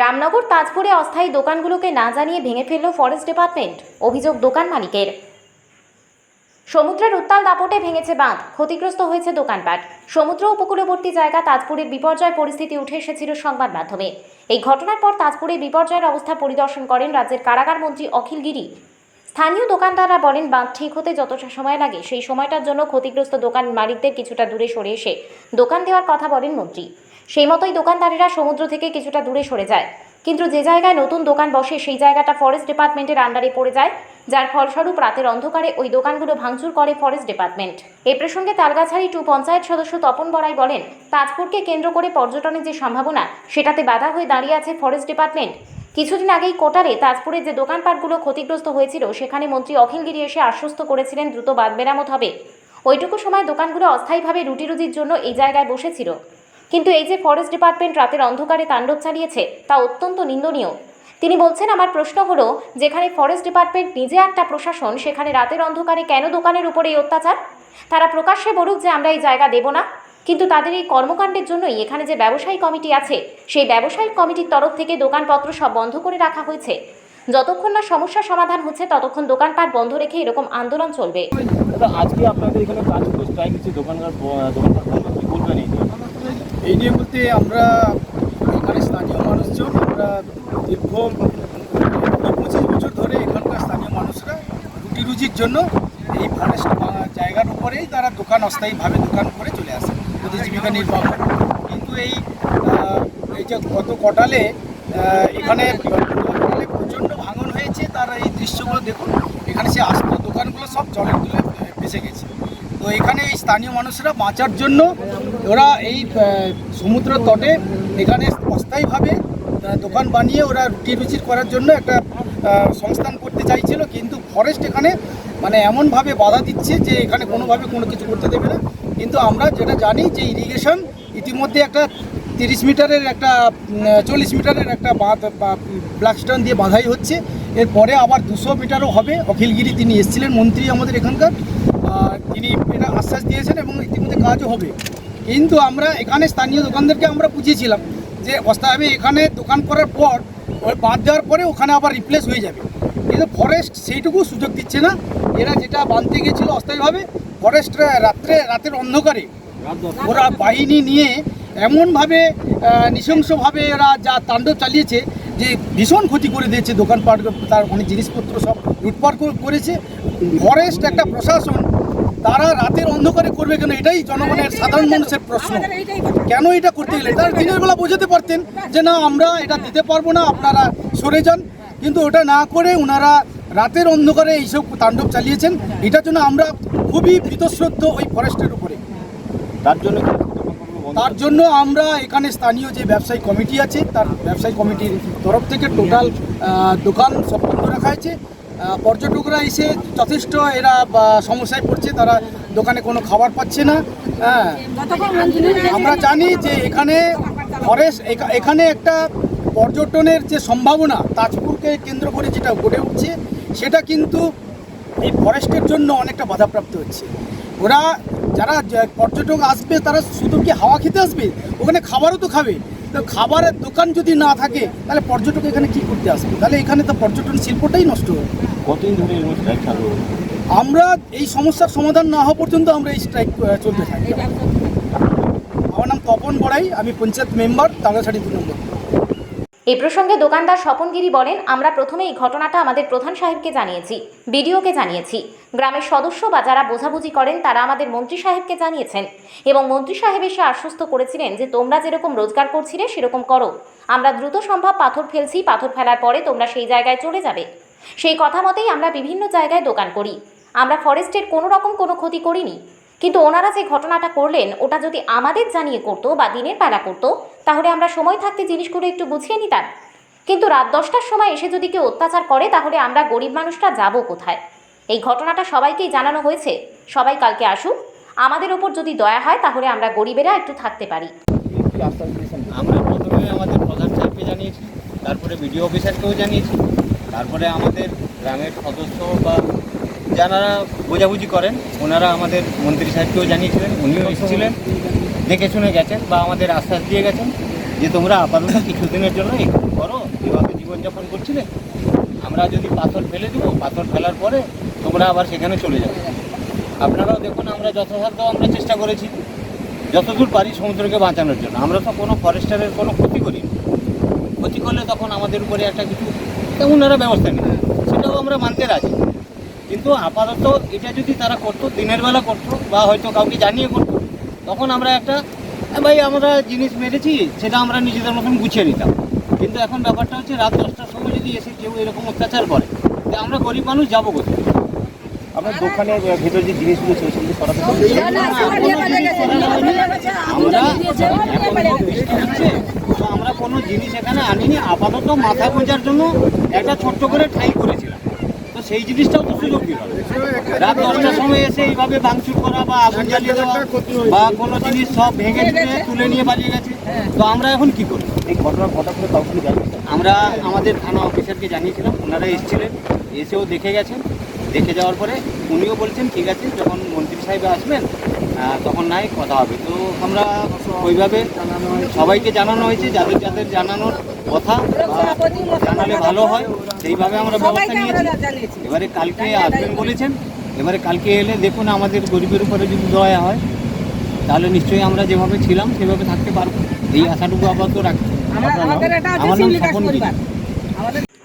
রামনগর, তাজপুরে অস্থায়ী দোকানগুলোকে না জানিয়ে ভেঙে ফেলল ফরেস্ট ডিপার্টমেন্ট, অভিযোগ দোকান মালিকের। সমুদ্রের উত্তাল দাপটে ভেঙেছে বাঁধ, ক্ষতিগ্রস্ত হয়েছে দোকানপাট। সমুদ্র উপকূলবর্তী জায়গা তাজপুরের বিপর্যয় পরিস্থিতি উঠে এসেছিল সংবাদ মাধ্যমে। এই ঘটনার পর তাজপুরে বিপর্যয়ের অবস্থা পরিদর্শন করেন রাজ্যের কারাগার মন্ত্রী অখিল গিরি। স্থানীয় দোকানদাররা বলেন, বাঁধ ঠিক হতে যতটা সময় লাগে, সেই সময়টার জন্য ক্ষতিগ্রস্ত দোকান মালিকদের কিছুটা দূরে সরে এসে দোকান দেওয়ার কথা বলেন মন্ত্রী। সেই মতোই দোকানদারেরা সমুদ্র থেকে কিছুটা দূরে সরে যায়। কিন্তু যে জায়গায় নতুন দোকান বসে, সেই জায়গাটা ফরেস্ট ডিপার্টমেন্টের আন্ডারে পড়ে যায়, যার ফলস্বরূপ রাতের অন্ধকারে ওই দোকানগুলো ভাঙচুর করে ফরেস্ট ডিপার্টমেন্ট এ প্রসঙ্গে তালগাছাড়ি টু পঞ্চায়েত সদস্য তপন বড়াই বলেন, তাজপুরকে কেন্দ্র করে পর্যটনের যে সম্ভাবনা, সেটাতে বাধা হয়ে দাঁড়িয়ে আছে ফরেস্ট ডিপার্টমেন্ট কিছুদিন আগেই কোটারে তাজপুরের যে দোকানপাটগুলো ক্ষতিগ্রস্ত হয়েছিল, সেখানে মন্ত্রী অখিলগিরি এসে আশ্বস্ত করেছিলেন দ্রুত বাদ মেরামত হবে। ওইটুকু সময় দোকানগুলো অস্থায়ীভাবে রুটি রুজির জন্য এই জায়গায় বসেছিল। কিন্তু এই যে ফরেস্ট ডিপার্টমেন্ট রাতের অন্ধকারে তাণ্ডব চালিয়েছে, তা অত্যন্ত নিন্দনীয়। তিনি বলছেন, আমার প্রশ্ন হলো, যেখানে ফরেস্ট ডিপার্টমেন্ট নিজে একটা প্রশাসন, সেখানে রাতের অন্ধকারে কেন দোকানের উপরে এই অত্যাচার? তারা প্রকাশ্যে বলুক যে আমরা এই জায়গা দেব না, কিন্তু তাদের এই কর্মকাণ্ডের জন্যই এখানে যে ব্যবসায়ী কমিটি আছে, সেই ব্যবসায়িক কমিটির তরফ থেকে দোকানপত্র সব বন্ধ করে রাখা হয়েছে। যতক্ষণ না সমস্যার সমাধান হচ্ছে, ততক্ষণ দোকানপাট বন্ধ রেখে এরকম আন্দোলন চলবে। আজকে আপনাদের এখানে তাজপুর স্ট্রাইক দোকানদার দোকানদার বন্ধ, কি বলবেন এই নিয়ে? বলতে আমরা এখানে স্থানীয় মানুষজন, আমরা দীর্ঘ পঁচিশ বছর ধরে এখানকার স্থানীয় মানুষরা রুটি রুজির জন্য এই ফরেস্ট জায়গার উপরেই তারা দোকান অস্থায়ীভাবে দোকান করে চলে আসে ওদের জীবিকা নির্বাহ করে কিন্তু এই এই যে গত কটালে এখানে প্রচণ্ড ভাঙন হয়েছে, তার এই দৃশ্যগুলো দেখুন এখানে সে আস্ত দোকানগুলো সব জলের তুলে ভেসে গেছে। তো এখানে এই স্থানীয় মানুষরা বাঁচার জন্য ওরা এই সমুদ্র তটে এখানে অস্থায়ীভাবে দোকান বানিয়ে ওরা রুটি রুচির করার জন্য একটা সংস্থান করতে চাইছিল। কিন্তু ফরেস্ট এখানে মানে এমনভাবে বাধা দিচ্ছে যে এখানে কোনোভাবে কোনো কিছু করতে দেবে না। কিন্তু আমরা যেটা জানি যে ইরিগেশন ইতিমধ্যে একটা তিরিশ মিটারের একটা চল্লিশ মিটারের একটা বাঁধ ব্ল্যাকস্টোন দিয়ে বাঁধাই হচ্ছে। এরপরে আবার দুশো মিটারও হবে। অখিলগিরি তিনি এসেছিলেন, মন্ত্রী আমাদের এখানকার। তিনি এটা আশ্বাস দিয়েছেন এবং ইতিমধ্যে কাজও হবে। কিন্তু আমরা এখানে স্থানীয় দোকানদারকে আমরা বুঝিয়েছিলাম যে অস্থায়ী এখানে দোকান করার পর, ওই বাঁধ দেওয়ার পরে ওখানে আবার রিপ্লেস হয়ে যাবে। কিন্তু ফরেস্ট সেইটুকু সুযোগ দিচ্ছে না। এরা যেটা বাঁধতে গেছিল অস্থায়ীভাবে ফরেস্ট রাত্রে, রাতের অন্ধকারে। ওরা বাহিনী নিয়ে এমনভাবে নৃশংসভাবে এরা যা তাণ্ডব চালিয়েছে যে ভীষণ ক্ষতি করে দিয়েছে দোকানপাট, তার অনেক জিনিসপত্র সব লুটপাট করেছে। ফরেস্ট একটা প্রশাসন তারা রাতের অন্ধকারে করবে কেন? এটাই জনগণের সাধারণ মানুষের প্রশ্ন। কেন এটা করতে গেলে? তারা দিনের বেলা বোঝাতে পারতেন যে না আমরা এটা দিতে পারব না আপনারা সরে যান। কিন্তু ওটা না করে ওনারা রাতের অন্ধকারে এইসব তাণ্ডব চালিয়েছেন। এটার জন্য আমরা খুবই বীতশ্রদ্ধ ওই ফরেস্টের উপরে। তার জন্য তার জন্য আমরা এখানে স্থানীয় যে ব্যবসায়ী কমিটি আছে তার ব্যবসায়ী কমিটির তরফ থেকে টোটাল দোকান সব বন্ধ রাখা হয়েছে। পর্যটকরা এসে যথেষ্ট এরা সমস্যায় পড়ছে, তারা দোকানে কোনো খাবার পাচ্ছে না হ্যাঁ। আমরা জানি যে এখানে ফরেস্ট এখানে একটা পর্যটনের যে সম্ভাবনা, তাজপুরকে কেন্দ্র করে যেটা গড়ে উঠছে, সেটা কিন্তু এই ফরেস্টের জন্য অনেকটা বাধাপ্রাপ্ত হচ্ছে। ওরা, যারা পর্যটক আসবে, তারা শুধু কি হাওয়া খেতে আসবে? ওখানে খাবারও তো খাবে। তো খাবারের দোকান যদি না থাকে তাহলে পর্যটক এখানে কি করতে আসবে? তাহলে এখানে তো পর্যটন শিল্পটাই নষ্ট হবে কতদিন ধরে? আমরা এই সমস্যার সমাধান না হওয়া পর্যন্ত আমরা এই স্ট্রাইক চলতে থাকি। আমার নাম তপন বড়াই আমি পঞ্চায়েত মেম্বার তাগাছাড়ি দু নম্বর। এ প্রসঙ্গে দোকানদার স্বপনগিরি বলেন, আমরা প্রথমে এই ঘটনাটা আমাদের প্রধান সাহেবকে জানিয়েছি, বিডিওকে জানিয়েছি। গ্রামের সদস্য বা যারা বোঝাবুঝি করেন, তারা আমাদের মন্ত্রী সাহেবকে জানিয়েছেন এবং মন্ত্রী সাহেব এসে আশ্বস্ত করেছিলেন যে, তোমরা যেরকম রোজগার করছিলে, সেরকম করো। আমরা দ্রুত সম্ভব পাথর ফেলছি, পাথর ফেলার পরে তোমরা সেই জায়গায় চলে যাবে। সেই কথা মতেই আমরা বিভিন্ন জায়গায় দোকান করি। আমরা ফরেস্টের কোনো রকম কোনো ক্ষতি করিনি। কিন্তু ওনারা যে ঘটনাটা করলেন, ওটা যদি আমাদের জানিয়ে করতো বা দিনের বেলা করতো, তাহলে আমরা সময় থাকতে জিনিসগুলো একটু গুছিয়ে নিতাম। কিন্তু রাত দশটার সময় এসে যদি কেউ অত্যাচার করে, তাহলে আমরা গরিব মানুষরা যাব কোথায়? এই ঘটনাটা সবাইকেই জানানো হয়েছে। সবাই কালকে আসুক। আমাদের ওপর যদি দয়া হয়, তাহলে আমরা গরিবেরা একটু থাকতে পারি। আমরা প্রথমে আমাদের প্রধান সাহেবকে জানিয়েছি, তারপরে বিডিও অফিসারকেও জানিয়েছি, তারপরে আমাদের গ্রামের সদস্য বা যারা বোঝাবুঝি করেন, ওনারা আমাদের মন্ত্রী সাহেবকেও জানিয়েছিলেন, উনিও এসেছিলেন, দেখে শুনে গেছেন বা আমাদের আশ্বাস দিয়ে গেছেন যে তোমরা আপাতত কিছুদিনের জন্য একটু করো এভাবে জীবনযাপন করছিলে। আমরা যদি পাথর ফেলে দেবো, পাথর ফেলার পরে তোমরা আবার সেখানে চলে যাবে। আপনারাও দেখুন, আমরা যথাসাধ্য আমরা চেষ্টা করেছি। যতদূর পারি সমুদ্রকে বাঁচানোর জন্য। আমরা তো কোনো ফরেস্টারের কোনো ক্ষতি করি ক্ষতি করলে তখন আমাদের উপরে একটা কিছু তেমন ব্যবস্থা নেই। সেটাও আমরা মানতে রাজি। কিন্তু আপাতত এটা যদি তারা করতো দিনের বেলা করতো বা হয়তো কাউকে জানিয়ে করতো তখন আমরা একটা ভাই আমরা জিনিস মেরেছি সেটা আমরা নিজেদের মতন গুছিয়ে নিতাম। কিন্তু এখন ব্যাপারটা হচ্ছে রাত দশটার সময় যদি এসে কেউ এরকম অত্যাচার করে তো আমরা গরিব মানুষ যাব কোথায়? আপনার দোকানের ভিতরে যে জিনিসগুলো ছিল সেগুলো সরাতে আমরা আমরা কোনো জিনিস এখানে আনিনি। আপাতত মাথা গোঁজার জন্য একটা ছোট্ট করে ঠাই করেছিলাম তো সেই জিনিসটাও তো সুযোগ দিল রাত দশটার সময় এসে এইভাবে ভাঙচুর করা বা আগুন জ্বালিয়ে দেওয়া বা কোনো জিনিস সব ভেঙে চুরে তুলে নিয়ে পালিয়ে গেছে। তো আমরা এখন কি করি এই ঘটনা ঘটা করে তখন জানি আমরা আমাদের থানা অফিসারকে জানিয়েছিলাম ওনারা এসেছিলেন এসেও দেখে গেছেন। দেখে যাওয়ার পরে উনিও বলছেন ঠিক আছে যখন মন্ত্রী সাহেব আসবেন তখন নাই কথা হবে। তো আমরা ওইভাবে সবাইকে জানানো হয়েছে যাদের যাদের জানানোর কথা জানালে ভালো হয় সেইভাবে আমরা ব্যবস্থা নিয়েছি। এবারে কালকে আসবেন বলেছেন এবারে কালকে এলে দেখুন আমাদের গরিবের উপরে যদি দয়া হয় তাহলে নিশ্চয়ই আমরা যেভাবে ছিলাম সেভাবে থাকতে পারব। এই আশাটুকু আপাতত রাখছি। আমার নাম? স্বপন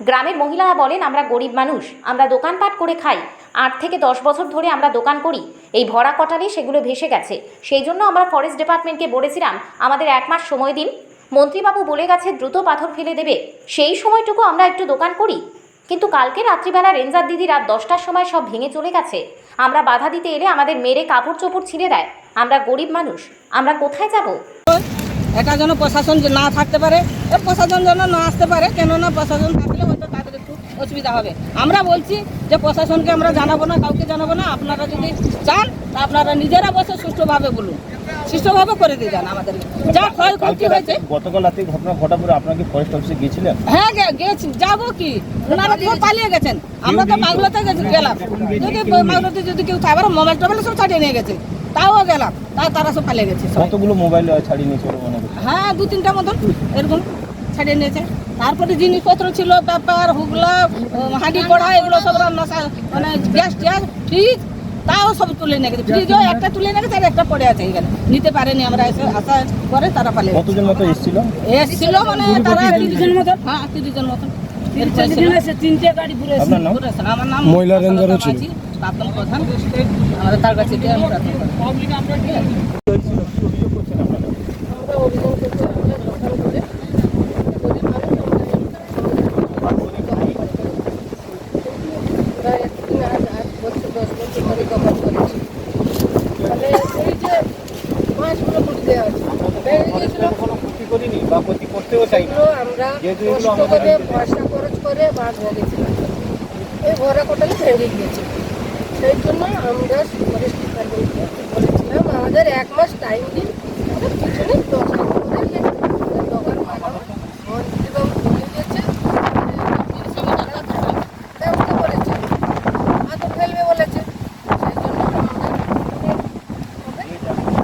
গ্রামের মহিলারা বলেন আমরা গরিব মানুষ আমরা দোকানপাট করে খাই আট থেকে দশ বছর ধরে আমরা দোকান করি। এই ভরা কটালে সেগুলো ভেসে গেছে। সেই জন্য আমরা ফরেস্ট ডিপার্টমেন্টকে বলেছিলাম, আমাদের এক মাস সময় দিন। মন্ত্রীবাবু বলে গেছে, দ্রুত পাথর ফেলে দেবে। সেই সময়টুকু আমরা একটু দোকান করি। কিন্তু কালকে রাত্রিবেলা রেঞ্জার দিদি রাত দশটার সময় সব ভেঙে চলে গেছে। আমরা বাধা দিতে এলে আমাদের মেরে কাপড় চোপড় ছিঁড়ে দেয়। আমরা গরিব মানুষ, আমরা কোথায় যাব? এটা যেন প্রশাসন না থাকতে পারে প্রশাসন যেন না আসতে পারে, কেননা প্রশাসন থাকলে হয়তো তাদের একটু অসুবিধা হবে। আমরা বলছি যে প্রশাসনকে আমরা জানাব না কাউকে জানাব না। আপনারা যদি চান তা আপনারা নিজেরা বসে সুষ্ঠুভাবে বলুন। সুষ্ঠুভাবে করে দিয়ে যান আমাদের। যা ক্ষয়ক্ষতি কালকে হয়েছে রাতে গতকাল রাতে ঘটনা ঘটা পরে আপনারা ফরেস্ট অফিসে গিয়েছিলেন? হ্যাঁ গেছি। যাব কি? ওনারা তো পালিয়ে গেছেন। আমরা তো বাংলাতে গেলাম। যদি বাংলাতে যদি কেউ থাকে মোবাইল টোবাইল সব ছাড়িয়ে নিয়ে গেছে। তাও গেলাম। তা তারা সব পালিয়ে গেছে। কতগুলো মোবাইল ছাড়িয়ে নিয়েছিল হ্যাঁ দু তিনটা মতন এরকম। ছাড়িয়ে নিয়েছে। তারপরে জিনিসপত্র ছিল পেপার হুগলা হাঁড়ি কড়া এগুলো সব রান্না মানে গ্যাস ট্যাস ফ্রিজ তাও সব তুলে নিয়ে গেছে। ফ্রিজও একটা তুলে নিয়ে গেছে আর একটা পড়ে আছে এখানে। নিতে পারেনি আমরা এসে আসা করে তারা পালিয়ে কতজন মতো এসেছিল? এসছিল মানে তারা তিরিশ জন মতন হ্যাঁ তিরিশ জন নাম? মহিলা রেঞ্জারও ছিল। আমাদের তার কাছে আমি প্রাক্তন প্রধান আমরা অভিযান করতে আমরা দোকান করে গরিব মানুষ আমরা প্রায় একদিন আজ আট বছর দশ বছর ধরে দোকান করেছি মানে এই যে মাছগুলো মুড়ি দেওয়া আছে ভেঙে গিয়েছিল কোনো ক্ষতি করিনি বা ক্ষতি করতেও চাই না এগুলো আমরা যেহেতু এগুলো কষ্ট আমাদের করে পয়সা খরচ করে এই ভরা কোটালে ভেঙে গিয়েছিল। সেই জন্য আমরা ফরেস্ট ডিপার্টমেন্টকে বলেছিলাম আমাদের এক মাস টাইম দিন আমাদের পিছনে দোকান করে গেছে। দোকান বানাবো মন্ত্রীবাবু বলে গেছে ব্যবস্থা করেছে হাতে ফেলবে বলেছে সেই জন্য আমরা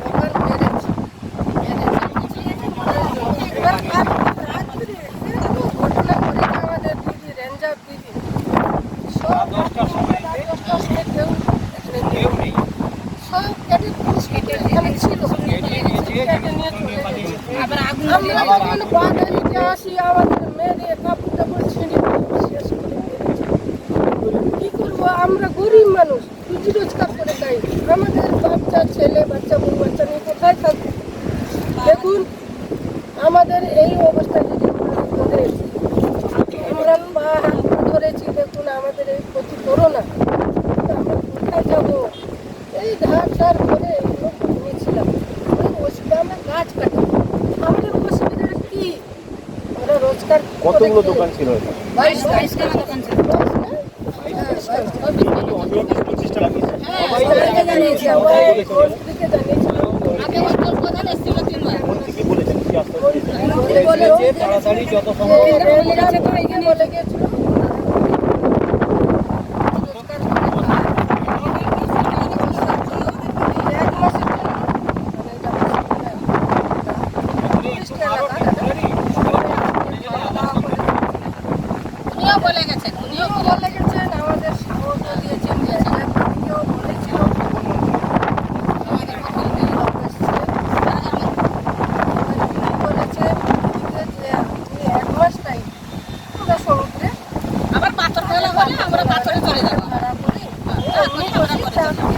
দোকান মেরেছি মেরেছি এবার আর রাত্রে এত ঘটনা করেছে আমাদের দিদি রেঞ্জার দিদি সব দশটার সময় রাত দশটার সময় কেউ এখানে নেই। কেউ নেই সব কেটে পুলিশ কেটে এখানে ছিল কেটে নিয়ে চলে গেছে। আমরা এখানে বাঙালিতে আসি আমাদের মেরে কাপড় টাপড় ছিঁড়ে শেষ করে মেরেছে। কি করব আমরা গরিব মানুষ রুজি রোজগার করে খাই আমাদের বাচ্চা ছেলে বাচ্চা বউ বাচ্চা নিয়ে কোথায় থাকবে দেখুন আমাদের এই অবস্থা যদি ধরে আমরা বা হাত ধরেছি দেখুন আমাদের এই ক্ষতি করো না তা আমরা কোথায় যাব এই ধার ধার করে এগুলো কিনেছিলাম আমাদের অসুবিধা আমরা গাছ কাটি আমাদের অসুবিধাটা কি আমরা রোজগার কি করে কতগুলো খাই? দোকান ছিল এটা বাইশ বাইশটা দোকান ছিল বাইশ না? হ্যাঁ, বাইশটা। পঁচিশটা লাগিয়েছে সবাইকে জানিয়েছি, সবাই মন্ত্রীকে জানিয়েছিলাম। মন্ত্রী কি বলেছেন কি আশ্বাস দিয়েছেন? দোকান ছিল তাড়াতাড়ি যত সম্ভব রেলের কাছে তো এখানে বলে গিয়েছিল। এক মাসের জন্য। মানে এটা অসুবিধা। বলে গেছেন আমাদের সাহস দিয়েছেন যে কেউ বলেছিল আমাদের কমিটির লোক এসছে। বলেছে যে আপনি এক মাস টাইম আমরা সমুদ্রে আবার পাথর ফেলা হলে আমরা পাথরে চলে যাব ভাড়া করে আপনি বসে চাকরি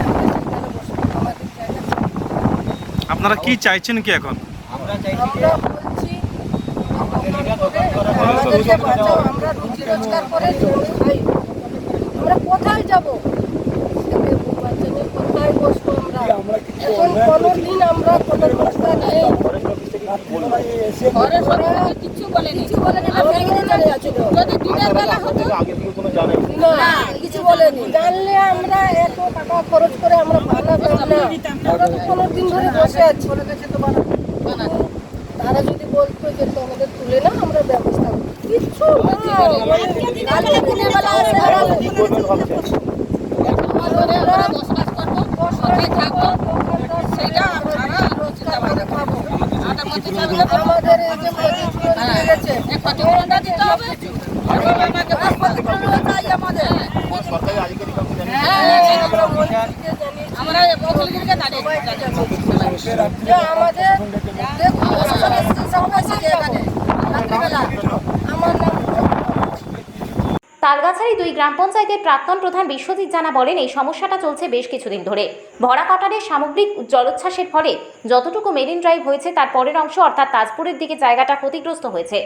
আমাদের জায়গা ছিল। আপনারা কি চাইছেন কি এখন? আমরা চাইছি আমাদেরকে বাঁচাও রুজি রোজগার করে খাই। আমরা কোথায় যাব? কোথায় কোনো দিন আমরা কোনো রোজগার নেই। সরকার কিছু বলেনি। কিছু না যদি দিনের বেলা হতো আগে থেকে কোনো জানাই না কিছু বলেনি। জানলে আমরা এত টাকা খরচ করে আমরা বানাতাম না। আমরা তো কোনো দিন ধরে বসে আছি। তারা যদি বলতো যে তোমাদের তুলে না আমরা ব্যবস্থা। কিচ্ছু দিনের বেলা আসে কোথায় থাকব। সেটা আমরা রোজগার করে খাব আমাদের এই যে দিয়ে গেছে ক্ষতিপূরণটা দিতে হবে? হ্যাঁ, জানিয়েছি। আমরা মুসলিমকে দাঁড়িয়ে। আমাদের দেখুন প্রশাসন এসেছে সব এসেছে এখানে রাত্রিবেলা আমার নাম তালগাছারি দুই গ্রাম পঞ্চায়েতের প্রাক্তন প্রধান বিশ্বজিৎ জানা বলেন, এই সমস্যাটা চলছে বেশ কিছুদিন ধরে। ভরা কাটারের সামগ্রিক জলোচ্ছ্বাসের ফলে যতটুকু মেরিন ড্রাইভ হয়েছে, তার পরের অংশ অর্থাৎ তাজপুরের দিকে জায়গাটা ক্ষতিগ্রস্ত হয়েছে।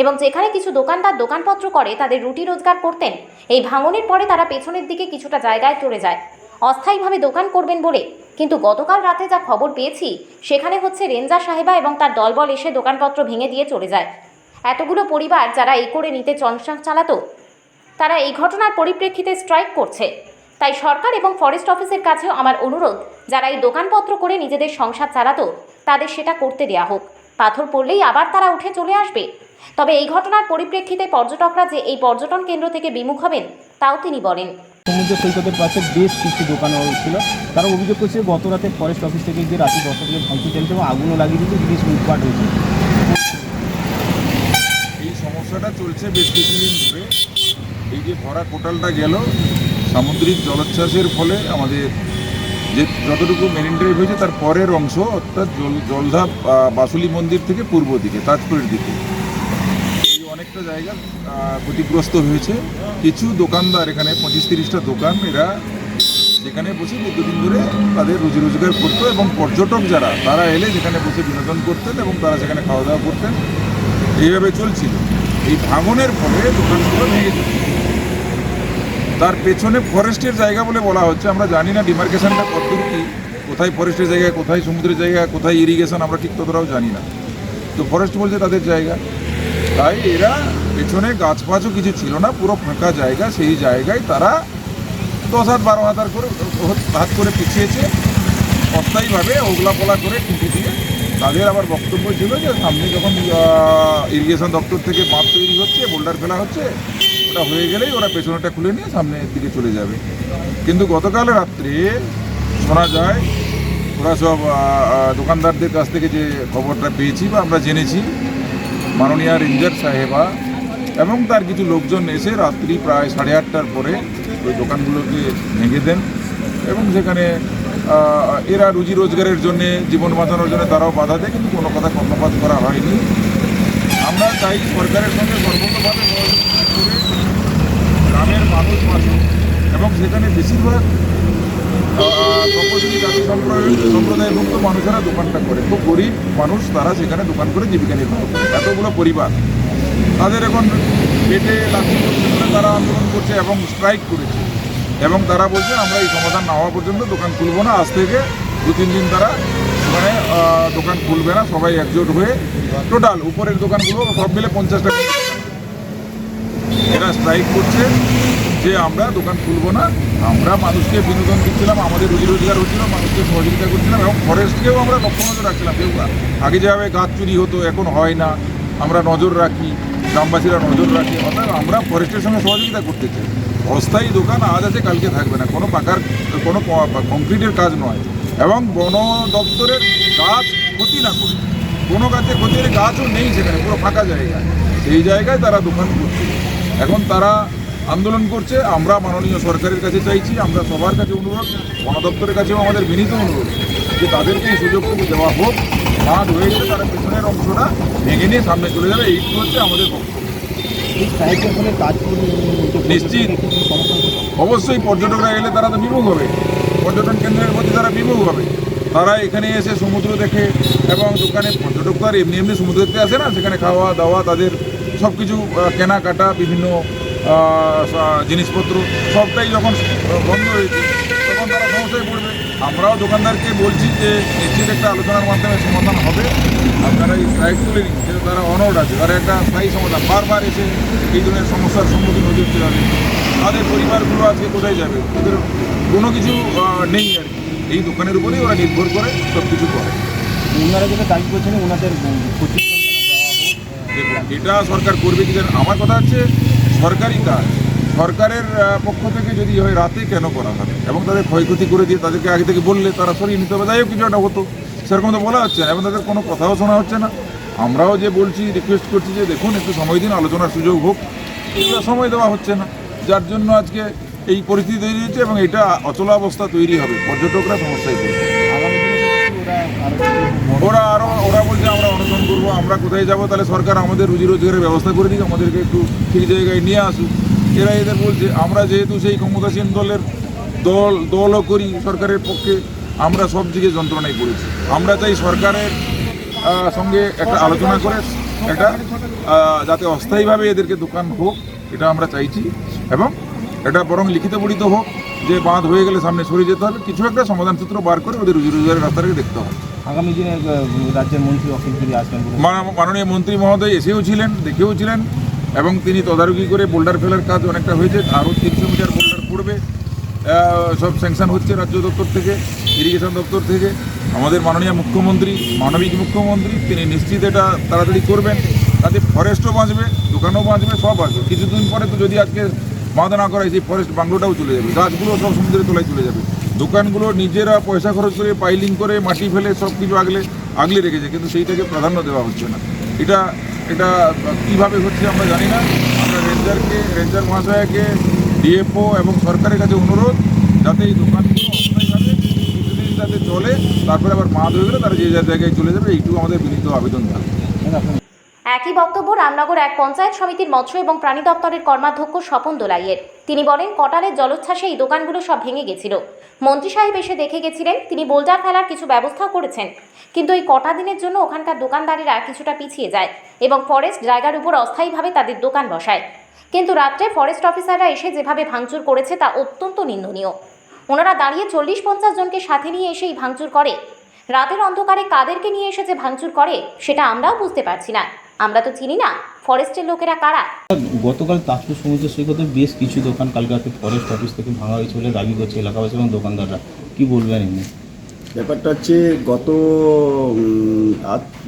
এবং যেখানে কিছু দোকানদার দোকানপত্র করে, তাদের রুটি রোজগার করতেন, এই ভাঙনের পরে তারা পেছনের দিকে কিছুটা জায়গায় চলে যায়। অস্থায়ীভাবে দোকান করবেন বলে, কিন্তু গতকাল রাতে যা খবর পেয়েছি, সেখানে হচ্ছে রেঞ্জা সাহেবা এবং তার দলবল এসে দোকানপত্র ভেঙে দিয়ে চলে যায়। এতগুলো পরিবার যারা এই করে নিতে সংসার চালাতো তারা এই ঘটনার পরিপ্রেক্ষিতে স্ট্রাইক করছে। তাই সরকার এবং ফরেস্ট অফিসের কাছেও আমার অনুরোধ যারা এই দোকানপত্র করে নিজেদের সংসার চালাতো তাদের সেটা করতে দেয়া হোক। পাথর পড়লেই আবার তারা উঠে চলে আসবে। তবে এই ঘটনার পরিপ্রেক্ষিতে পর্যটকরা যে এই পর্যটন কেন্দ্র থেকে বিমুখ হবেন তাও তিনি বলেন। সমুদ্র সৈকতের পাশে বেশ কিছু দোকান ছিল। তারা অভিযোগ করছে গত রাতে ফরেস্ট অফিস থেকে যে রাতে দশটা থেকে ভাঙচুর চলছে এবং আগুনও লাগিয়ে দিয়েছে জিনিস লুটপাট হয়েছে। এই সমস্যাটা চলছে বেশ কিছুদিন ধরে। এই যে ভরা কোটালটা গেল সামুদ্রিক জলোচ্ছ্বাসের ফলে আমাদের যে যতটুকু মেরিন ড্রাইভ হয়েছে তার পরের অংশ অর্থাৎ জল জলধা আহ, বাসুলি মন্দির থেকে পূর্ব দিকে তাজপুরের দিকে। এই অনেকটা জায়গা ক্ষতিগ্রস্ত হয়েছে। কিছু দোকানদার এখানে পঁচিশ তিরিশটা দোকান এরা সেখানে বসে দীর্ঘদিন ধরে তাদের রুজি রোজগার করতো এবং পর্যটক যারা তারা এলে যেখানে বসে বিনোদন করতেন এবং তারা সেখানে খাওয়া দাওয়া করতেন। এইভাবে চলছিল। এই ভাঙনের ফলে দোকানগুলো ভেঙে যেত তার পেছনে ফরেস্টের জায়গা বলে বলা হচ্ছে। আমরা জানি না ডিমার্কেশনটা কতদূর কি, কোথায় ফরেস্টের জায়গা কোথায় সমুদ্রের জায়গা কোথায় ইরিগেশন আমরা ঠিক ততটাও জানি না। তো ফরেস্ট বলছে তাদের জায়গা। তাই এরা পেছনে গাছ ফাছও কিছু ছিল না, পুরো ফাঁকা জায়গা। সেই জায়গায় তারা দশ হাত, বারো হাজার করে হাত করে পিছিয়েছে। অস্থায়ীভাবে ওগলা পোলা করে ঠুকে দিয়ে তাদের আবার বক্তব্য ছিল যে সামনে যখন ইরিগেশন দপ্তর থেকে বাঁধ তৈরি হচ্ছে বোল্ডার ফেলা হচ্ছে ওটা হয়ে গেলেই ওরা পেছনেটা খুলে নিয়ে সামনের দিকে চলে যাবে। কিন্তু গতকাল রাত্রে শোনা যায়, ওরা সব দোকানদারদের কাছ থেকে যে খবরটা পেয়েছি বা আমরা জেনেছি, মাননীয় রেঞ্জার সাহেবা এবং তার কিছু লোকজন এসে রাত্রি প্রায় সাড়ে আটটার পরে ওই দোকানগুলোকে ভেঙে দেন এবং সেখানে এরা রুজি রোজগারের জন্যে, জীবন বাঁচানোর জন্য তারাও বাধা দেয়, কিন্তু কোনো কথা কর্ণপাত করা হয়নি। আমরা চাই সরকারের সঙ্গে সর্বতভাবে গ্রামের মানুষ বাঁচুক এবং সেখানে বেশিরভাগ তপশিলি জাতি সম্প্রদায় সম্প্রদায়ভুক্ত মানুষেরা দোকানটা করে। খুব গরিব মানুষ তারা সেখানে দোকান করে জীবিকা নির্বাহ করে। এতগুলো পরিবার। তাদের এখন পেটে লাঠি তারা আন্দোলন করছে এবং স্ট্রাইক করেছে। এবং তারা বলছে আমরা এই সমাধান না হওয়া পর্যন্ত দোকান খুলবো না। আজ থেকে দু তিন দিন তারা আহ, দোকান খুলবে না। সবাই একজোট হয়ে টোটাল উপরের দোকানগুলো সব মিলে পঞ্চাশটা এরা স্ট্রাইক করছে, যে আমরা দোকান খুলবো না। আমরা মানুষকে বিনোদন দিচ্ছিলাম, আমাদের রুজি রোজগার হচ্ছিল, মানুষকে সহযোগিতা করছিলাম এবং ফরেস্টকেও আমরা লক্ষ্য নজর রাখছিলাম কেউ আগে যেভাবে গাছ চুরি হতো, এখন হয় না, আমরা নজর রাখি, গ্রামবাসীরা নজর রাখি, অর্থাৎ আমরা ফরেস্টের সঙ্গে সহযোগিতা করতে চাই। অস্থায়ী দোকান আজ আছে, কালকে থাকবে না, কোনো পাকার, কোনো কংক্রিটের কাজ নয়। এবং বন দপ্তরের গাছ ক্ষতি না করে কোনো গাছে ক্ষতির গাছও নেই সেখানে, পুরো ফাঁকা জায়গা। সেই জায়গায় তারা দোকান করছে এখন তারা আন্দোলন করছে আমরা মাননীয় সরকারের কাছে চাইছি আমরা সবার কাছে অনুরোধ বন দপ্তরের কাছেও আমাদের বিনীত অনুরোধ যে তাদেরকে এই সুযোগটুকু দেওয়া হোক। বাঁধ হয়ে গেলে তারা পেছনের অংশটা ভেঙে নিয়ে সামনে চলে যাবে এইটুকু হচ্ছে আমাদের নিশ্চিত। অবশ্যই পর্যটকরা এলে তারা তো বিমুখ হবে। পর্যটন কেন্দ্রের প্রতি তারা বিমুখ হবে। তারা এখানে এসে সমুদ্র দেখে এবং দোকানে পর্যটক তো আর এমনি এমনি সমুদ্র দেখতে আসে না সেখানে খাওয়া দাওয়া তাদের সব কিছু কেনাকাটা, বিভিন্ন জিনিসপত্র, সবটাই যখন বন্ধ হয়েছে তখন তারা সমস্যায় পড়বে। আমরাও দোকানদারকে বলছি যে, নিশ্চিত একটা আলোচনার মাধ্যমে সমাধান হবে। আর তারা এই স্ট্রাইক তুলে নিচ্ছে তারা অনড় আছে, তারা একটা স্থায়ী সমাধান। বারবার এসে এই ধরনের সমস্যার সম্মুখীন হতে হতে হবে তাদের পরিবারগুলো আজকে কোথায় যাবে? ওদের কোনো কিছু নেই আর এই দোকানের উপরেই ওরা নির্ভর করে সব কিছু করে। ওনারা যেটা দাবি করছেন, ওনাদের এটা সরকার করবে কি? আমার কথা হচ্ছে সরকারি কাজ সরকারের পক্ষ থেকে যদি হয়, রাতে কেন করা হবে? এবং তাদের ক্ষয়ক্ষতি করে দিয়ে তাদেরকে আগে থেকে বললে তারা সরিয়ে নিতে হবে। যাই কিছু একটা হতো। সেরকম তো বলা হচ্ছে না। এবং তাদের কোনো কথাও শোনা হচ্ছে না। আমরাও যে বলছি রিকোয়েস্ট করছি যে দেখুন, একটু সময় দিন, আলোচনার সুযোগ হোক। এটা সময় দেওয়া হচ্ছে না। যার জন্য আজকে এই পরিস্থিতি তৈরি হচ্ছে এবং এটা অচলাবস্থা তৈরি হবে। পর্যটকরা সমস্যায় পড়বে আগামী দিনে কি ওরা আরও কিছু বড় ওরা আরও ওরা বলছে আমরা অনশন করব, আমরা কোথায় যাব? তাহলে সরকার আমাদের রুজি রোজগারের ব্যবস্থা করে দিক, আমাদেরকে একটু ঠিক জায়গায় নিয়ে আসুক। এরা এদের বলছে, আমরা যেহেতু সেই ক্ষমতাসীন দলের দল, দলও করি সরকারের পক্ষে, আমরা সব দিকে যন্ত্রণায় পড়েছি আমরা চাই সরকারের সঙ্গে একটা আলোচনা করে, একটা যাতে অস্থায়ীভাবে এদেরকে দোকান হোক, এটা আমরা চাইছি। এবং এটা বরং লিখিত পড়িত হোক, যে বাঁধ হয়ে গেলে সামনে সরে যেতে হবে, কিছু একটা সমাধান সূত্র বার করে ওদের রুজি রোজগারের রাস্তাটাকে দেখতে হবে। আগামী দিনে রাজ্যের মন্ত্রী অখিল গিরি আসবেন মাননীয় মন্ত্রী মহোদয় এসেও ছিলেন, দেখেও ছিলেন, এবং তিনি তদারকি করে বোল্ডার ফেলার কাজ অনেকটা হয়েছে। আরও তিনশো মিটার বোল্ডার পড়বে। সব স্যাংশন হচ্ছে রাজ্য দপ্তর থেকে ইরিগেশন দপ্তর থেকে। আমাদের মাননীয় মুখ্যমন্ত্রী, মানবিক মুখ্যমন্ত্রী, তিনি নিশ্চিত এটা তাড়াতাড়ি করবেন। তাতে ফরেস্টও বাঁচবে, দোকানও বাঁচবে, সব বাঁচবে। কিছুদিন পরে তো যদি আজকে বাঁধ না করা সেই ফরেস্ট বাংলোটাও চলে যাবে। গাছগুলো সব সমুদ্রের তলায় চলে যাবে। দোকানগুলো নিজেরা পয়সা খরচ করে পাইলিং করে মাটি ফেলে সব কিছু আগলে আগলে রেখেছে, কিন্তু সেইটাকে প্রাধান্য দেওয়া হচ্ছে না। এটা এটা কীভাবে হচ্ছে আমরা জানি না। আমরা রেঞ্জারকে, রেঞ্জার মহাশয়কে, ডিএফও এবং সরকারের কাছে অনুরোধ যাতে এই দোকানগুলো অস্থায়ীভাবে কিছুদিন যাতে চলে, তারপরে আবার মা ধরে তারা যে যার জায়গায় চলে যাবে, এইটুকু আমাদের বিনীত আবেদন থাকবে। একই বক্তব্য রামনগর এক পঞ্চায়েত সমিতির মৎস্য এবং প্রাণী দপ্তরের কর্মাধ্যক্ষ স্বপন দোলাইয়ের। তিনি বলেন কটালের জলোচ্ছ্বাসে এই দোকানগুলো সব ভেঙে গেছিল। মন্ত্রী সাহেব এসে দেখে গেছিলেন, তিনি বোল্ডার ফেলার কিছু ব্যবস্থাও করেছেন। কিন্তু এই কটা দিনের জন্য ওখানকার দোকানদারেরা কিছুটা পিছিয়ে যায় এবং ফরেস্ট জায়গার উপর অস্থায়ীভাবে তাদের দোকান বসায়। কিন্তু রাত্রে ফরেস্ট অফিসাররা এসে যেভাবে ভাঙচুর করেছে তা অত্যন্ত নিন্দনীয়। ওনারা দাঁড়িয়ে চল্লিশ পঞ্চাশ জনকে সাথে নিয়ে এসেই ভাঙচুর করে। রাতের অন্ধকারে কাদেরকে নিয়ে এসে যে ভাঙচুর করে, সেটা আমরাও বুঝতে পারছি না। আমরা তো চিনি না। ফরেস্টের লোকেরা কারা? গতকাল তাজপুর সমুদ্র সৈকতে বেশ কিছু দোকান কালকে রাতে ফরেস্ট অফিস থেকে ভাঙা হয়েছে বলে দাবি করছে এলাকাবাসী এবং দোকানদাররা। কি বলবেন এমনি ব্যাপারটা হচ্ছে গত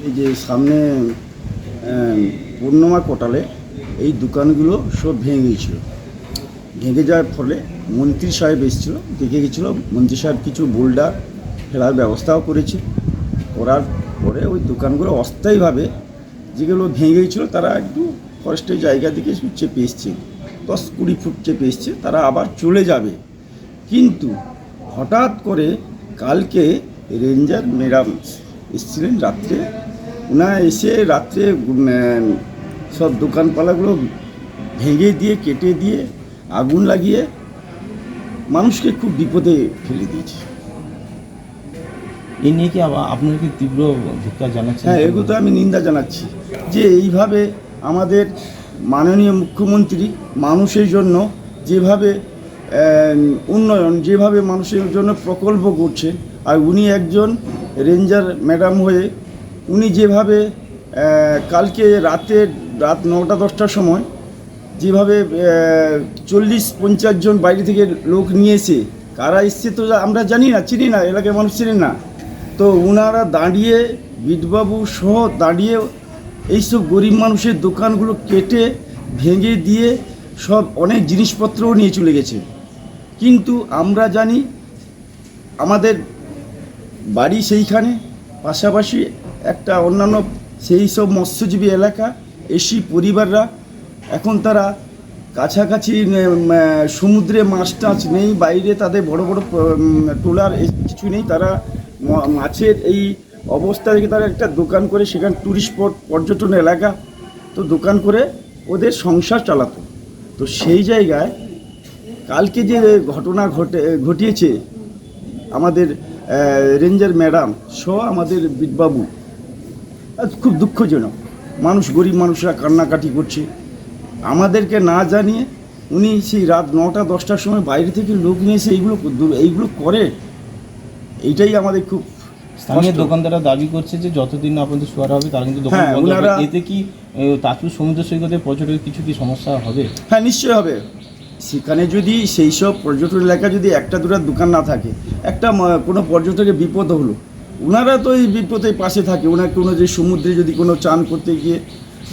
এই যে সামনে পূর্ণিমা কোটালে এই দোকানগুলো সব ভেঙে গিয়েছিল। ভেঙে যাওয়ার ফলে মন্ত্রী সাহেব এসেছিল দেখে গেছিল মন্ত্রী সাহেব কিছু বোল্ডার ফেলার ব্যবস্থাও করেছে। করার পরে ওই দোকানগুলো অস্থায়ীভাবে যেগুলো ভেঙে গিয়েছিল তারা একটু ফরেস্টের জায়গা দিকে চেপে এসছে। দশ কুড়ি ফুট চেপে এসছে, তারা আবার চলে যাবে। কিন্তু হঠাৎ করে কালকে রেঞ্জার ম্যাডাম এসেছিলেন রাত্রে। ওনারা এসে রাত্রে সব দোকানপালাগুলো ভেঙে দিয়ে, কেটে দিয়ে, আগুন লাগিয়ে মানুষকে খুব বিপদে ফেলে দিয়েছে। এই নিয়ে কি আপনারা কি তীব্র ধিক্কার জানাচ্ছেন? হ্যাঁ এগুলো তো আমি নিন্দা জানাচ্ছি। যে এইভাবে আমাদের মাননীয় মুখ্যমন্ত্রী মানুষের জন্য যেভাবে উন্নয়ন, যেভাবে মানুষের জন্য প্রকল্প করছে, আর উনি একজন রেঞ্জার ম্যাডাম হয়ে উনি যেভাবে কালকে রাতে, রাত নটা দশটার সময় যেভাবে চল্লিশ পঞ্চাশ জন বাইরে থেকে লোক নিয়ে এসে, কারা এসছে তো আমরা জানি না, চিনি না, এলাকার মানুষ চিনি না। তো ওনারা দাঁড়িয়ে বিটবাবু সহ দাঁড়িয়ে এইসব গরিব মানুষের দোকানগুলো কেটে ভেঙে দিয়ে সব অনেক জিনিসপত্রও নিয়ে চলে গেছে। কিন্তু আমরা জানি আমাদের বাড়ি সেইখানে পাশাপাশি একটা অন্যান্য সেই সব মৎস্যজীবী এলাকা এসি পরিবাররা এখন তারা কাছাকাছি সমুদ্রে মাছ টাছ নেই বাইরে তাদের বড় বড় উম, ট্রলার কিছু নেই তারা মাছের এই অবস্থা থেকে তারা একটা দোকান করে সেখানে ট্যুরিস্ট স্পট পর্যটন এলাকা। তো দোকান করে ওদের সংসার চালাতো। তো সেই জায়গায় কালকে যে ঘটনা ঘটে ঘটিয়েছে আমাদের রেঞ্জার ম্যাডাম সহ আমাদের বিটবাবু আহ, খুব দুঃখজনক। মানুষ গরিব মানুষরা কান্নাকাটি করছে। আমাদেরকে না জানিয়ে উনি সেই রাত নটা দশটার সময় বাইরে থেকে লোক নিয়ে এসে এইগুলো এইগুলো করে এইটাই আমাদের খুব স্থানীয় দোকানদাররা দাবি করছে যে যতদিন না পর্যন্ত শুয়ার হবে তারা কিন্তু দোকান হ্যাঁ, বন্ধ হবে। এতে কি তাজপুর সমুদ্র সৈকতে পর্যটকের কিছু কি সমস্যা হবে? হ্যাঁ নিশ্চয়ই হবে। সেখানে যদি সেই সব পর্যটন এলাকা যদি একটা দুটা দোকান না থাকে একটা কোনো পর্যটকের বিপদ হলো ওনারা তো এই বিপদের পাশে থাকে। ওনার কোনো যে সমুদ্রে যদি কোনো চান করতে গিয়ে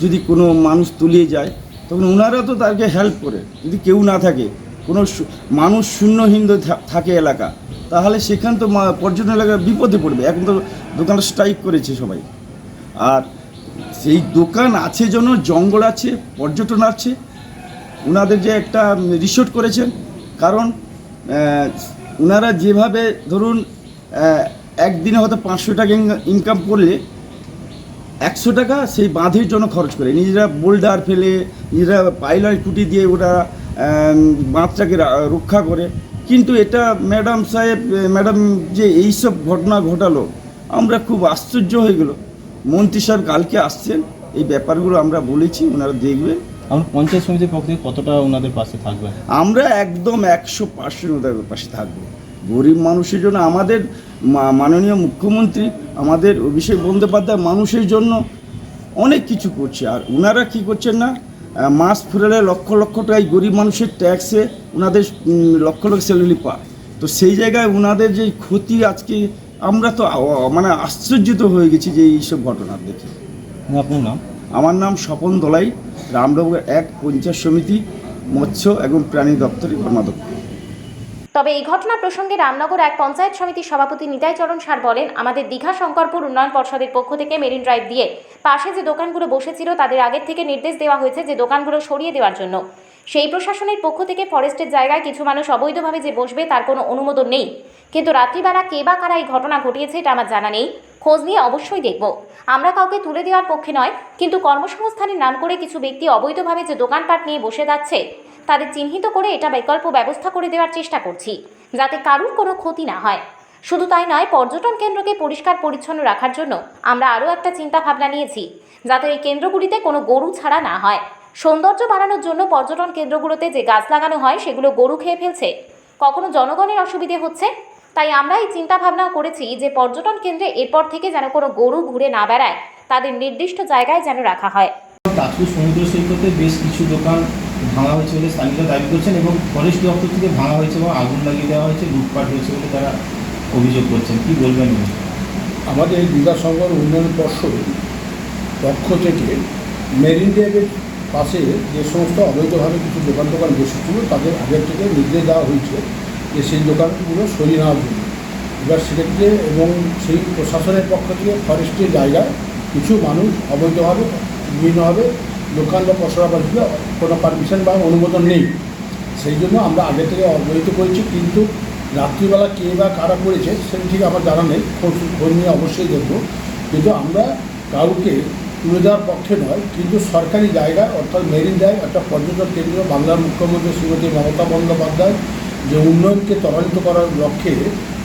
যদি কোনো মানুষ তুলিয়ে যায় তখন ওনারা তো তাকে হেল্প করে। যদি কেউ না থাকে কোনো মানুষ শূন্যহীন থাকে এলাকা, তাহলে সেখান তো পর্যটন এলাকা বিপদে পড়বে। এখন তো দোকানটা স্ট্রাইক করেছে সবাই। আর সেই দোকান আছে জন্য জঙ্গল আছে, পর্যটন আছে ওনাদের যে একটা রিসোর্ট করেছেন। কারণ ওনারা যেভাবে ধরুন একদিনে হয়তো পাঁচশো টাকা ইনকাম করলে, একশো টাকা সেই বাঁধের জন্য খরচ করে। নিজেরা বোল্ডার ফেলে, নিজেরা পাইলার কুটি দিয়ে ওরা রা- রক্ষা করে। কিন্তু এটা ম্যাডাম সাহেব ম্যাডাম যে এইসব ঘটনা ঘটালো আমরা খুব আশ্চর্য হয়ে গেল। মন্ত্রী সাহেব কালকে আসছেন এই ব্যাপারগুলো আমরা বলেছি ওনারা দেখবেন। আমরা পঞ্চায়েত সমিতির পক্ষ থেকে কতটা ওনাদের পাশে থাকবে? আমরা একদম একশো পার্সেন্ট ওদের পাশে থাকব। গরিব মানুষের জন্য আমাদের মাননীয় মুখ্যমন্ত্রী আমাদের অভিষেক বন্দ্যোপাধ্যায় মানুষের জন্য অনেক কিছু করছে। আর ওনারা কি করছেন না মাস ফুরালে লক্ষ লক্ষ টাকায় গরিব মানুষের ট্যাক্সে ওনাদের লক্ষ লক্ষ স্যালারি পায়। তো সেই জায়গায় ওনাদের যে ক্ষতি আজকে আমরা তো মানে আশ্চর্যিত হয়ে গেছি যে এইসব ঘটনার দেখে। আপনার নাম? আমার নাম স্বপন দলাই রামনগর এক পঞ্চায়েত সমিতি মৎস্য এবং প্রাণী দপ্তরের কর্মাধ্যক্ষ। তবে এই ঘটনা প্রসঙ্গে রামনগর এক পঞ্চায়েত সমিতির সভাপতি নিতাই চরণ সার বলেন, আমাদের দীঘা শঙ্করপুর উন্নয়ন পর্ষদের পক্ষ থেকে মেরিন ড্রাইভ দিয়ে পাশে যে দোকানগুলো বসেছিল তাদের আগের থেকে নির্দেশ দেওয়া হয়েছে যে দোকানগুলো সরিয়ে দেওয়ার জন্য। সেই প্রশাসনের পক্ষ থেকে ফরেস্টের জায়গায় কিছু মানুষ অবৈধভাবে যে বসবে তার কোনো অনুমোদন নেই। কিন্তু রাত্রিবেলা কে বা কারা এই ঘটনা ঘটিয়েছে এটা আমার জানা নেই। খোঁজ নিয়ে অবশ্যই দেখব। আমরা কাউকে তুলে দেওয়ার পক্ষে নয়, কিন্তু কর্মসংস্থানের নাম করে কিছু ব্যক্তি অবৈধভাবে যে দোকানপাট নিয়ে বসে যাচ্ছে তাদের চিহ্নিত করে এটা বিকল্প ব্যবস্থা করে দেওয়ার চেষ্টা করছি, যাতে কারুর কোনো ক্ষতি না হয়। শুধু তাই নয়, পর্যটন কেন্দ্রকে পরিষ্কার পরিচ্ছন্ন রাখার জন্য আমরা আরও একটা চিন্তা ভাবনা নিয়েছি, যাতে এই কেন্দ্রগুলিতে কোনো গরু ছাড়া না হয়। সৌন্দর্য বাড়ানোর জন্য পর্যটন কেন্দ্রগুলোতে যে গাছ লাগানো হয়, সেগুলো গরু খেয়ে ফেলছে। কখনো জনগণের অসুবিধে হচ্ছে? তাই আমরা এই চিন্তা ভাবনাও করেছি যে পর্যটন কেন্দ্রে এরপর থেকে যেন কোনো গরু ঘুরে না বেড়ায়, তাদের নির্দিষ্ট জায়গায় যেন রাখা হয়। সমুদ্র সৈকতে বেশ কিছু দোকান ভাঙা হয়েছে বলে স্থানীয়রা দাবি করছেন এবং ফরেস্ট দপ্তর থেকে ভাঙা হয়েছে এবং আগুন লাগিয়ে দেওয়া হয়েছে, লুটপাট হয়েছে বলে তারা অভিযোগ করছেন। কি বলবেন আমাদের এই বিদ্যাসাগর উন্নয়ন পর্ষদ পক্ষ থেকে মেরিন ড্রাইভের পাশে যে সমস্ত অবৈধভাবে কিছু দোকান দোকান বসেছিল, তাদের আগের থেকে নির্দেশ দেওয়া হয়েছে যে সেই দোকানগুলো সরিয়ে নেওয়ার জন্য। এবার সেক্ষেত্রে এবং সেই প্রশাসনের পক্ষ থেকে ফরেস্টের জায়গায় কিছু মানুষ অবৈধভাবে বিভিন্নভাবে দোকান বা পসরা বাসগুলো কোনো পারমিশন বা অনুমোদন নেই। সেই জন্য আমরা আগে থেকে অবহিত করেছি, কিন্তু রাত্রিবেলা কে বা কারা করেছে সেটা ঠিক আমার জানা নেই। খোঁজ খোঁজ নিয়ে অবশ্যই দেখব। কিন্তু আমরা কাউকে তুলে দেওয়ার পক্ষে নয়, কিন্তু সরকারি জায়গা অর্থাৎ মেরিন জায়গা একটা পর্যটন কেন্দ্র, বাংলার মুখ্যমন্ত্রী শ্রীমতী মমতা বন্দ্যোপাধ্যায় যে উন্নয়নকে ত্বরান্বিত করার লক্ষ্যে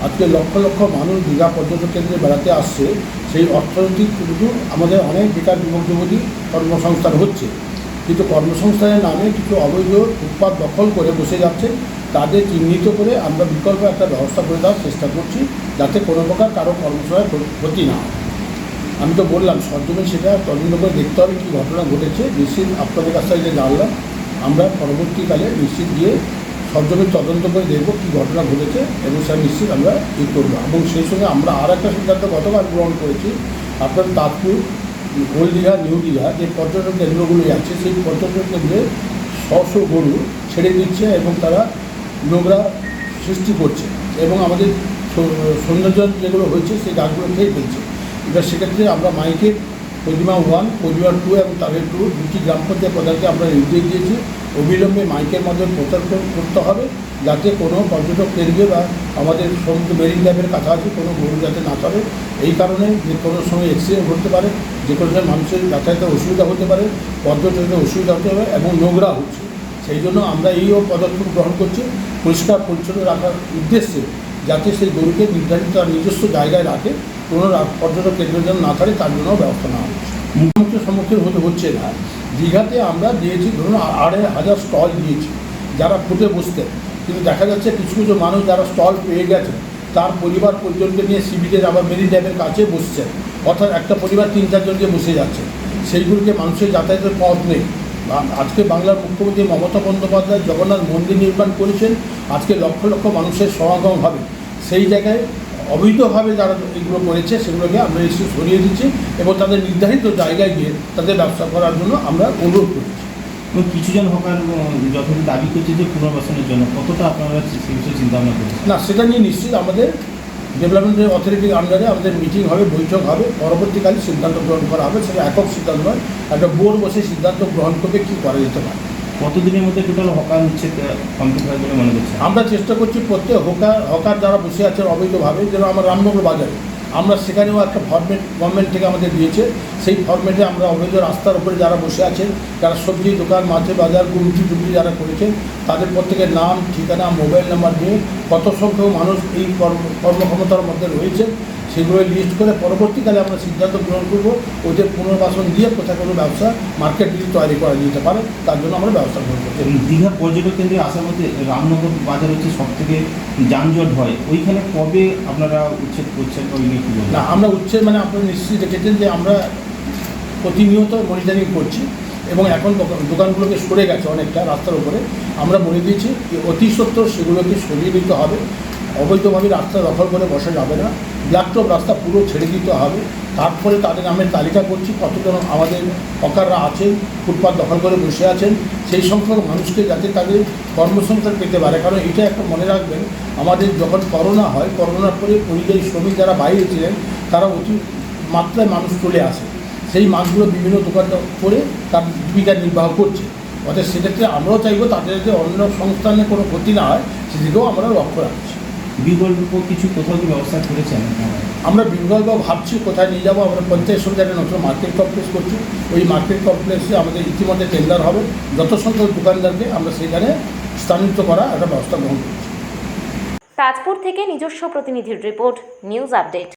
আজকে লক্ষ লক্ষ মানুষ দীঘা পর্যটন কেন্দ্রে বেড়াতে আসছে। সেই অর্থনৈতিক কিন্তু আমাদের অনেক বেকার যুবক যুবতী কর্মসংস্থান হচ্ছে। কিন্তু কর্মসংস্থানের নামে কিছু অবৈধ ফুটপাত দখল করে বসে যাচ্ছে। তাদের চিহ্নিত করে আমরা বিকল্প একটা ব্যবস্থা করে দেওয়ার চেষ্টা করছি, যাতে কোনো প্রকার কারও কর্মশালায় ক্ষতি না আমি তো বললাম সরজমে সেটা তদন্ত করে দেখতে হবে কী ঘটনা ঘটেছে। নিশ্চিত আপনাদের কাছ থেকে যে জানলাম। আমরা পরবর্তীকালে নিশ্চিত গিয়ে সরজমে তদন্ত করে দেখব কী ঘটনা ঘটেছে এবং সেটা নিশ্চিত আমরা ই করব। এবং সেই সঙ্গে আমরা আর একটা সিদ্ধান্ত গতকাল গ্রহণ করেছি, আপনার তাজপুর ওল্ড দীঘা, নিউ দীঘা, যে পর্যটন কেন্দ্রগুলি আছে, সেই পর্যটন কেন্দ্রে শশ গরু ছেড়ে দিচ্ছে এবং তারা নোংরা সৃষ্টি করছে এবং আমাদের সৌন্দর্য যেগুলো হয়েছে, সেই গাছগুলো খেয়ে ফেলছে। এবার সেক্ষেত্রে আমরা মাইকের প্রতিমা ওয়ান প্রতিমা টু এবং তাদের টু, দুটি গ্রাম পঞ্চায়েত প্রধানকে আমরা নির্দেশ দিয়েছি। অবিলম্বে মাইকের মাধ্যমে প্রচার করতে হবে যাতে কোনো পর্যটক কেন্দ্রে বা আমাদের সমুদ্র মেরিন ড্যামের কাছাকাছি কোনো গরু যাতে না চলে এই কারণে যে কোনো সময় অ্যাক্সিডেন্ট ঘটতে পারে, যে কোনো সময় মানুষের যাতায়াতের অসুবিধা হতে পারে পর্যটকের অসুবিধা হতে পারে এবং নোংরা হচ্ছে। সেই জন্য আমরা এইও পদক্ষেপ গ্রহণ করছি। পরিষ্কার, পরিচ্ছন্ন রাখার উদ্দেশ্যে যাতে সেই গরুকে নির্ধারিত নিজস্ব জায়গায় রাখে, কোনো পর্যটক কেন্দ্র যেন না থাকে তার জন্য ব্যবস্থা নেওয়া হচ্ছে। মুখোমুখি সম্মুখীন হতে হচ্ছে না। দীঘাতে আমরা দিয়েছি, ধরুন আড়াই হাজার স্টল দিয়েছি, যারা ফুটে বসতেন কিন্তু দেখা যাচ্ছে কিছু কিছু মানুষ যারা স্টল পেয়ে গেছে, তার পরিবার পরিজনকে নিয়ে সিবিজের আবার মেরি ড্যামের কাছে বসছে। অর্থাৎ একটা পরিবার তিন চারজনকে বসে যাচ্ছে। সেইগুলোকে মানুষের যাতায়াতের পথ নেই। আজকে বাংলার মুখ্যমন্ত্রী মমতা বন্দ্যোপাধ্যায় জগন্নাথ মন্দির নির্মাণ করেছেন, আজকে লক্ষ লক্ষ মানুষের সমাগম হবে। সেই জায়গায় অবৈধভাবে যারা এগুলো করেছে সেগুলোকে আমরা এসে সরিয়ে দিচ্ছি এবং তাদের নির্ধারিত জায়গায় গিয়ে তাদের ব্যবসা করার জন্য আমরা অনুরোধ করছি। এবং কিছুজন হকার যতটুকু দাবি করছে যে পুনর্বাসনের জন্য কতটা আপনারা সেই বিষয়ে চিন্তা ভাবনা করছেন? না সেটা নিয়ে নিশ্চিত আমাদের ডেভেলপমেন্ট অথরিটির আন্ডারে আমাদের মিটিং হবে বৈঠক হবে পরবর্তীকালে সিদ্ধান্ত গ্রহণ করা হবে। সেটা একক সিদ্ধান্ত নয় একটা বোর্ড বসে সিদ্ধান্ত গ্রহণ করবে কী করা যেতে পারে। কতদিনের মধ্যে টোটাল হকার উচ্ছেদ কমপ্লিট হবে বলে মনে আমরা চেষ্টা করছি প্রত্যেক হকার হকার যারা বসে আছেন অবৈধভাবে, যেন আমার রামনগর বাজারে, আমরা সেখানেও একটা ফরমেট গভর্নমেন্ট থেকে আমাদের দিয়েছে। সেই ফরমেটে আমরা অবৈধ রাস্তার উপরে যারা বসে আছেন যারা সবজি দোকান মাছে বাজার গুমটি টুমটি যারা করেছেন তাদের প্রত্যেকের নাম, ঠিকানা, মোবাইল নাম্বার নিয়ে কত সংখ্যক মানুষ এই কর্মক্ষমতার মধ্যে রয়েছে। সেগুলো লিস্ট করে পরবর্তীকালে আমরা সিদ্ধান্ত গ্রহণ করব। ওদের পুনর্বাসন দিয়ে কোথায় কোনো ব্যবসা মার্কেট যদি তৈরি করা যেতে পারে তার জন্য আমরা ব্যবস্থা গ্রহণ করছি। এবং দীঘা পর্যটক কেন্দ্রে আসার মধ্যে রামনগর বাজার হচ্ছে সব থেকে যানজট হয়। ওইখানে কবে আপনারা উচ্ছেদ করছেন ওই নিয়ে না আমরা উচ্ছেদ মানে আপনারা নিশ্চয়ই দেখেছেন যে আমরা প্রতিনিয়ত মনিটরিং করছি এবং এখন দোকান- দোকানগুলোকে সরে গেছে অনেকটা রাস্তার উপরে। আমরা বলে দিয়েছি যে অতি সত্বর সেগুলোকে সরিয়ে দিতে হবে। অবৈধভাবে রাস্তা দখল করে বসা যাবে না। ব্ল্যাকটপ রাস্তা পুরো ছেড়ে দিতে হবে। তারপরে তাদের নামের তালিকা করছি, কতজন আমাদের হকাররা আছেন, ফুটপাত দখল করে বসে আছেন, সেই সংখ্যক মানুষকে যাতে তাদের কর্মসংস্থান পেতে পারে। কারণ এটা একটা মনে রাখবেন, আমাদের যখন করোনা হয়, করোনার পরে পরিযায়ী শ্রমিক যারা বাইরে ছিলেন, তারা অতি মাত্রায় মানুষ চলে আসে। সেই মাছগুলো বিভিন্ন দোকান করে তার জীবিকা নির্বাহ করছে। অর্থাৎ সেক্ষেত্রে আমরাও চাইব তাদের যাতে অন্য সংস্থানে কোনো ক্ষতি না হয়, সেদিকেও আমরা লক্ষ্য রাখছি। বিকল্প কিছু কোথাও কি ব্যবস্থা করেছেন? আমরা বিকল্প ভাবছি কোথায় নিয়ে যাব? আমরা পঞ্চায়েত সমিতি একটা নতুন মার্কেট কমপ্লেক্স করছি। ওই মার্কেট কমপ্লেক্সে আমাদের ইতিমধ্যে টেন্ডার হবে। যত সংখ্যক দোকানদারকে আমরা সেখানে স্থানান্তরিত করা একটা ব্যবস্থা গ্রহণ করছি। তাজপুর থেকে নিজস্ব প্রতিনিধির রিপোর্ট নিউজ আপডেট